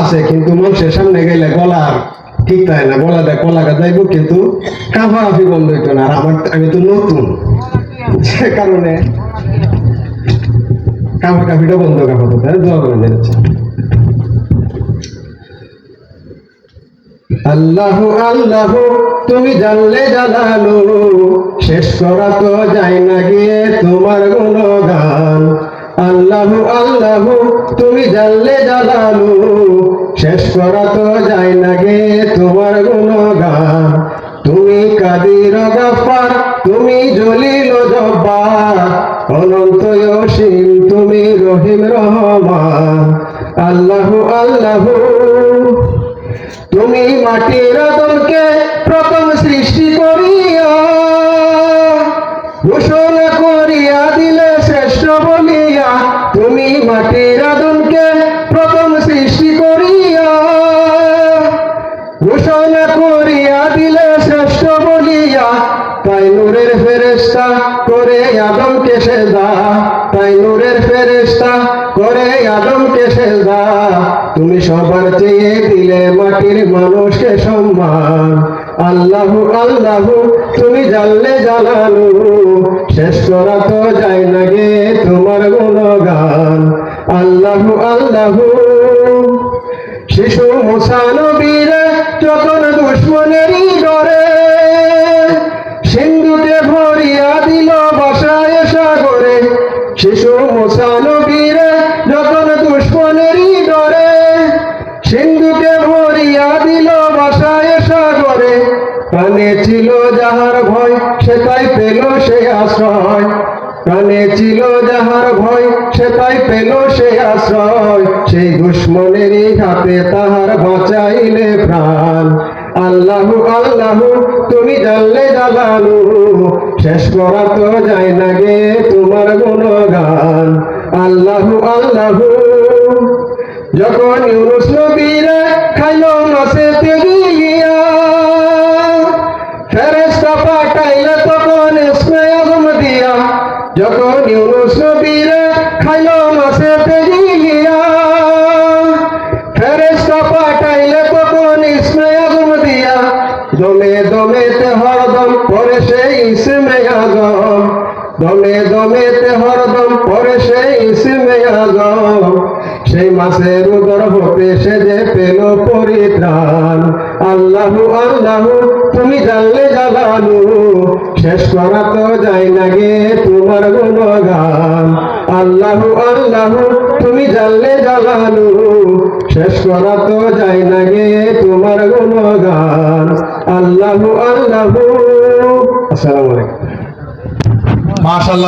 আছে, কিন্তু মানুষের সামনে গেলে ঠিক তাই না যাইব কিন্তু বন্ধ হইতো না। আমার আমি তো নতুন। সে কারণে বন্ধ তাই দোয়া করে আল্লাহ আল্লাহ, তুমি জানলে জানালো শেষ করা তো যায় না গিয়ে তোমার গুণগান। আল্লাহ আল্লাহ, তুমি জানলে জানালো শেষ করা তো যায় না গে তোমার গুণগান। তুমি কাদির গাফার, তুমি জলিল জব্বার। অনন্ত অসীম, তুমি রহিম রহমান। আল্লাহ আল্লাহ, তুমি মাটির আদমকে প্রথম সৃষ্টি করিয়া ঘোষণা তাই নূরের ফেরেস্তা করে আদমকে সেদা তুমি সবার চেয়ে দিলে মাটির মানুষকে সম্মান। আল্লাহ আল্লাহ, তুমি জানলে জানালো শেষ করা তো যায় না গে তোমার গুণগান। আল্লাহ আল্লাহ। শিশু মুসানবীরে যখন দুশ্মনেরই শিশু মুসানবীরে যখন দুশ্মনেরই ডরে, সিন্ধুকে ভরিয়া দিল বসায় সাগরে। কানে ছিল যাহার ভয়, সে তাই পেল সে আশ্রয়। কানে ছিল যাহার ভয়, সে তাই পেল সে আশ্রয়। সেই দুশ্মনেরই হাতে তাহার বাঁচাইলে প্রাণ। আল্লাহ আল্লাহ, তুমি জানলে জালালু। শেষ করা তো যায় না তোমার গুণগান। আল্লাহ আল্লাহ। যখন ইউনুস নবীরে খাইল মাসে তেগিয়া ফেরেস্তা পাঠাইলে তখন ইসমে দিয়া। যখন ইউনুস নবীরে দমে দমেতে হরদম পরে সেই ইসমে আজম। দমে দমেতে হরদম পরে সেই ইসমে আজম। সেই মাসের উদর হতে সে যে পেল পরিত্রাণ। আল্লাহ আল্লাহ, তুমি জানলে জালালু। শেষ করা তো যায় না গে তোমার গুণগান। আল্লাহ আল্লাহ, তুমি জানলে জালালু। শেষ করা তো যায় না গে তোমার গুণগান। আল্লাহ আল্লাহ। আসসালামু আলাইকুম। মাশাল্লাহ